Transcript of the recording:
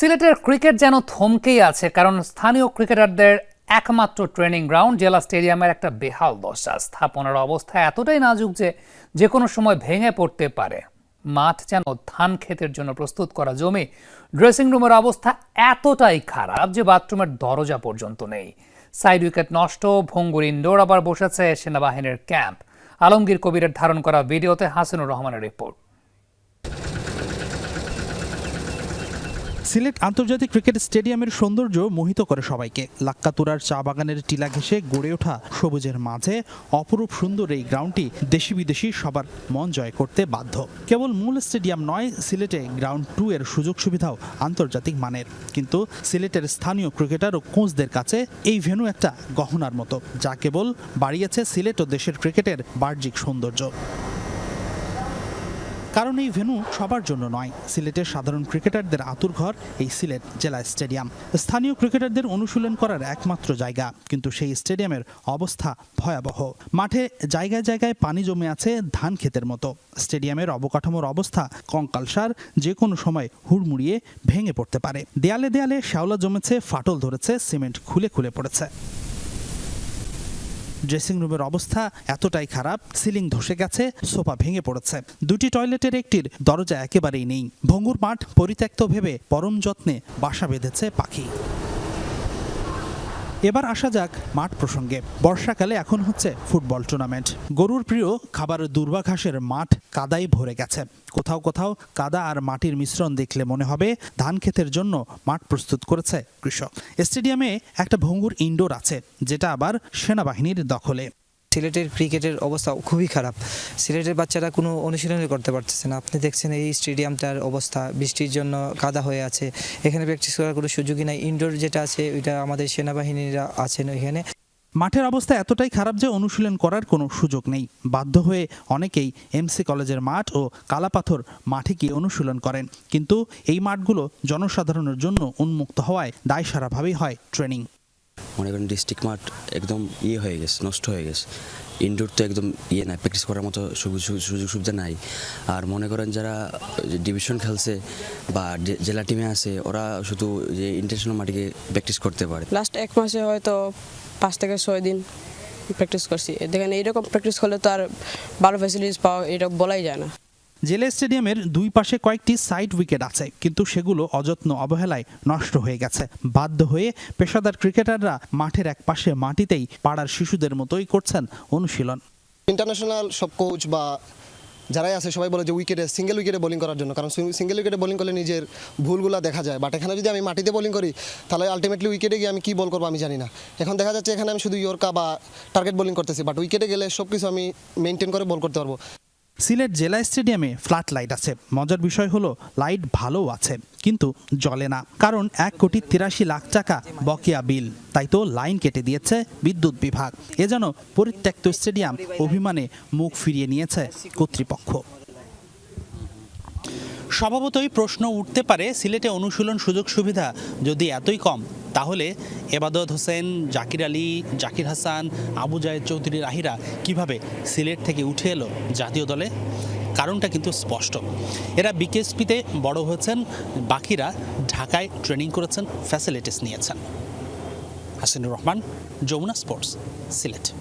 সিলেটের ক্রিকেট যেন থমকেই আছে, কারণ স্থানীয় ক্রিকেটারদের একমাত্র ট্রেনিং গ্রাউন্ড জেলা স্টেডিয়ামের একটা বেহাল দশা। স্থাপনার অবস্থা এতটাই নাজুক যে যে কোনো সময় ভেঙে পড়তে পারে। মাঠ যেন ধান ক্ষেতের জন্য প্রস্তুত করা জমি, ড্রেসিং রুমের অবস্থা এতটাই খারাপ যে বাথরুমের দরজা পর্যন্ত নেই। সাইড উইকেট নষ্ট, ভঙ্গুর ইনডোর আবার বসেছে সেনাবাহিনীর ক্যাম্প। আলমগীর কবিরের ধারণ করা ভিডিওতে হাসিনুর রহমানের রিপোর্ট। সিলেট আন্তর্জাতিক ক্রিকেট স্টেডিয়ামের সৌন্দর্য মোহিত করে সবাইকে। লাক্কাতুরার চা বাগানের টিলা ঘেঁষে গড়ে ওঠা সবুজের মাঝে অপরূপ সুন্দর এই গ্রাউন্ডটি দেশি বিদেশি সবার মন জয় করতে বাধ্য। কেবল মূল স্টেডিয়াম নয়, সিলেটে গ্রাউন্ড টু এর সুযোগ সুবিধাও আন্তর্জাতিক মানের। কিন্তু সিলেটের স্থানীয় ক্রিকেটার ও কোচদের কাছে এই ভেন্যু একটা গহনার মতো, যা কেবল বাড়িয়েছে সিলেট ও দেশের ক্রিকেটের বাহ্যিক সৌন্দর্য। কারণ এই ভেন্যু সবার জন্য নয়। সিলেটের সাধারণ ক্রিকেটারদের আতুর ঘর এই সিলেট জেলা স্টেডিয়াম। স্থানীয় ক্রিকেটারদের অনুশীলন করার একমাত্র জায়গা, কিন্তু সেই স্টেডিয়ামের অবস্থা ভয়াবহ। মাঠে জায়গায় জায়গায় পানি জমে আছে ধান ক্ষেতের মতো। স্টেডিয়ামের অবকাঠামোর অবস্থা কঙ্কালসার যে কোনো সময় হুড়মুড়িয়ে ভেঙে পড়তে পারে। দেয়ালে দেয়ালে শ্যাওলা জমেছে, ফাটল ধরেছে, সিমেন্ট খুলে খুলে পড়েছে। ড্রেসিং রুমের অবস্থা এতটাই খারাপ, সিলিং ধসে গেছে, সোফা ভেঙে পড়েছে। দুটি টয়লেটের একটির দরজা একেবারেই নেই। ভঙ্গুর মাঠ পরিত্যক্ত ভেবে পরম যত্নে বাসা বেঁধেছে পাখি। এবার আসা যাক মাঠ প্রসঙ্গে। বর্ষাকালে এখন হচ্ছে ফুটবল টুর্নামেন্ট। গরুর প্রিয় খাবার দুর্বা ঘাসের মাঠ কাদায় ভরে গেছে। কোথাও কোথাও কাদা আর মাটির মিশ্রণ দেখলে মনে হবে ধান ক্ষেতের জন্য মাঠ প্রস্তুত করেছে কৃষক। স্টেডিয়ামে একটা ভঙ্গুর ইনডোর আছে, যেটা আবার সেনাবাহিনীর দখলে। সিলেটের ক্রিকেটের অবস্থা খুবই খারাপ। সিলেটের বাচ্চারা কোনো অনুশীলনই করতে পারতেছে না। আপনি দেখছেন এই স্টেডিয়ামটার অবস্থা, বৃষ্টির জন্য কাদা হয়ে আছে। এখানে প্র্যাকটিস করার কোনো সুযোগই নাই। ইনডোর যেটা আছে, ওইটা আমাদের সেনাবাহিনীরা আছেন ওইখানে। মাঠের অবস্থা এতটাই খারাপ যে অনুশীলন করার কোনো সুযোগ নেই। বাধ্য হয়ে অনেকেই এমসি কলেজের মাঠ ও কালাপাথর মাঠে গিয়ে অনুশীলন করেন। কিন্তু এই মাঠগুলো জনসাধারণের জন্য উন্মুক্ত হওয়ায় দায়সারাভাবেই হয় ট্রেনিং। মনে করেন ডিস্ট্রিক্ট মাঠ একদম ইয়ে হয়ে গেছে, নষ্ট হয়ে গেছে। ইনডোর তো একদম ইয়ে নাই প্র্যাকটিস করার মতো সুযোগ সুবিধা নাই। আর মনে করেন যারা ডিভিশন খেলছে বা জেলা টিমে আছে, ওরা শুধু যে ইন্টারন্যাশনাল মাটিকে প্র্যাকটিস করতে পারে। লাস্ট এক মাসে হয়তো পাঁচ থেকে ছয় দিন প্র্যাকটিস করছি। দেখেন এইরকম প্র্যাকটিস করলে তো আর ভালো ফ্যাসিলিটিস পাওয়া, এটা বলাই যায় না। জেলা স্টেডিয়ামের দুই পাশে কয়েকটি সাইড উইকেট আছে, কিন্তু সেগুলো অযত্ন অবহেলায় নষ্ট হয়ে গেছে। বাধ্য হয়ে পেশাদার ক্রিকেটাররা মাঠের এক পাশে মাটিতেই পাড়ার শিশুদের মতোই করছেন অনুশীলন। ইন্টারন্যাশনাল সব কোচ বা যারাই আছে, সবাই বলে যে উইকেটে সিঙ্গেল উইকেটে বোলিং করার জন্য, কারণ সিঙ্গেল উইকেটে বোলিং করলে নিজের ভুলগুলো দেখা যায়। বাট এখানে যদি আমি মাটিতে বোলিং করি, তাহলে আলটিমেটলি উইকেটে গিয়ে আমি কী বল করব আমি জানি না। এখন দেখা যাচ্ছে এখানে আমি শুধু ইয়র্কা বা টার্গেট বোলিং করতেছি বাট উইকেটে গেলে সব কিছু আমি মেনটেন করে বল করতে পারব। সিলেট জেলা স্টেডিয়ামে ফ্ল্যাট লাইট আছে। মজার বিষয় হলো, লাইট ভালোও আছে, কিন্তু জ্বলে না। কারণ এক কোটি তিরাশি লাখ টাকা বকেয়া বিল। তাই তো লাইন কেটে দিয়েছে বিদ্যুৎ বিভাগ। এ যেন পরিত্যক্ত স্টেডিয়াম অভিমানে মুখ ফিরিয়ে নিয়েছে কর্তৃপক্ষ। স্বভাবতই প্রশ্ন উঠতে পারে, সিলেটে অনুশীলন সুযোগ সুবিধা যদি এতই কম তাহলে এবাদত হোসেন, জাকির আলী, জাকির হাসান, আবু জায়েদ চৌধুরী রাহিরা কীভাবে সিলেট থেকে উঠে এলো জাতীয় দলে? কারণটা কিন্তু স্পষ্ট। এরা বিকেএসপিতে বড় হয়েছেন, বাকিরা ঢাকায় ট্রেনিং করেছেন ফ্যাসিলিটিস নিয়েছেন। হাসিনুর রহমান, যমুনা স্পোর্টস, সিলেট।